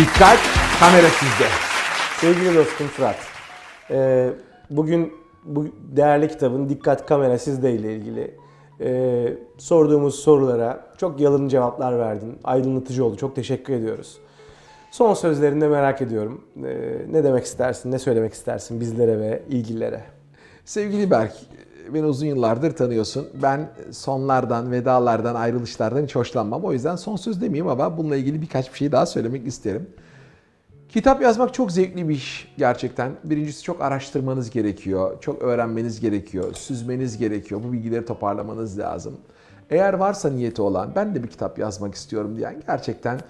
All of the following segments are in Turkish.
Dikkat kamera sizde. Sevgili dostum Fırat, e, bugün bu değerli kitabın Dikkat Kamera Sizde ile ilgili e, sorduğumuz sorulara çok yalın cevaplar verdin. Aydınlatıcı oldu. Çok teşekkür ediyoruz. Son sözlerini de merak ediyorum. E, ne demek istersin, ne söylemek istersin bizlere ve ilgililere? Sevgili Berk, beni uzun yıllardır tanıyorsun. Ben sonlardan, vedalardan, ayrılışlardan hiç hoşlanmam. O yüzden son söz demeyeyim ama bununla ilgili birkaç bir şey daha söylemek isterim. Kitap yazmak çok zevkli bir iş gerçekten. Birincisi çok araştırmanız gerekiyor, çok öğrenmeniz gerekiyor, süzmeniz gerekiyor. Bu bilgileri toparlamanız lazım. Eğer varsa niyeti olan, ben de bir kitap yazmak istiyorum diyen gerçekten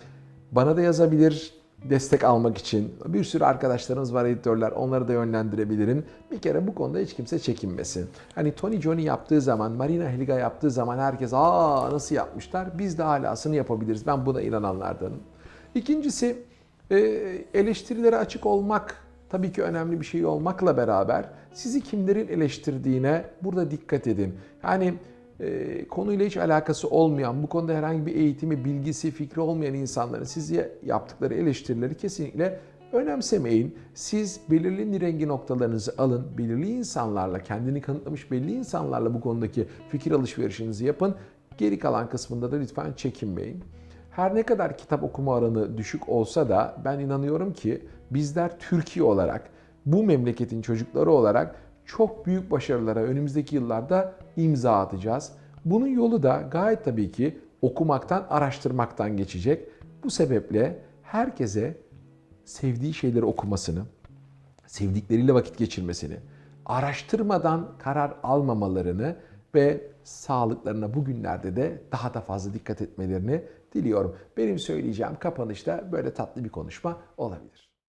bana da yazabilir, destek almak için. Bir sürü arkadaşlarımız var editörler, onları da yönlendirebilirim. Bir kere bu konuda hiç kimse çekinmesin. Hani Tony Johnny yaptığı zaman, Marina Helga yaptığı zaman herkes aa nasıl yapmışlar? Biz de halasını yapabiliriz. Ben buna inananlardanım. İkincisi e, eleştirilere açık olmak tabii ki önemli bir şey olmakla beraber sizi kimlerin eleştirdiğine burada dikkat edin. Yani e, konuyla hiç alakası olmayan, bu konuda herhangi bir eğitimi, bilgisi, fikri olmayan insanların size yaptıkları eleştirileri kesinlikle önemsemeyin. Siz belirli nirengi noktalarınızı alın, belirli insanlarla, kendini kanıtlamış belli insanlarla bu konudaki fikir alışverişinizi yapın. Geri kalan kısmında da lütfen çekinmeyin. Her ne kadar kitap okuma oranı düşük olsa da ben inanıyorum ki bizler Türkiye olarak, bu memleketin çocukları olarak çok büyük başarılara önümüzdeki yıllarda imza atacağız. Bunun yolu da gayet tabii ki okumaktan, araştırmaktan geçecek. Bu sebeple herkese sevdiği şeyleri okumasını, sevdikleriyle vakit geçirmesini, araştırmadan karar almamalarını ve sağlıklarına bugünlerde de daha da fazla dikkat etmelerini diliyorum. Benim söyleyeceğim kapanışta böyle tatlı bir konuşma olabilir.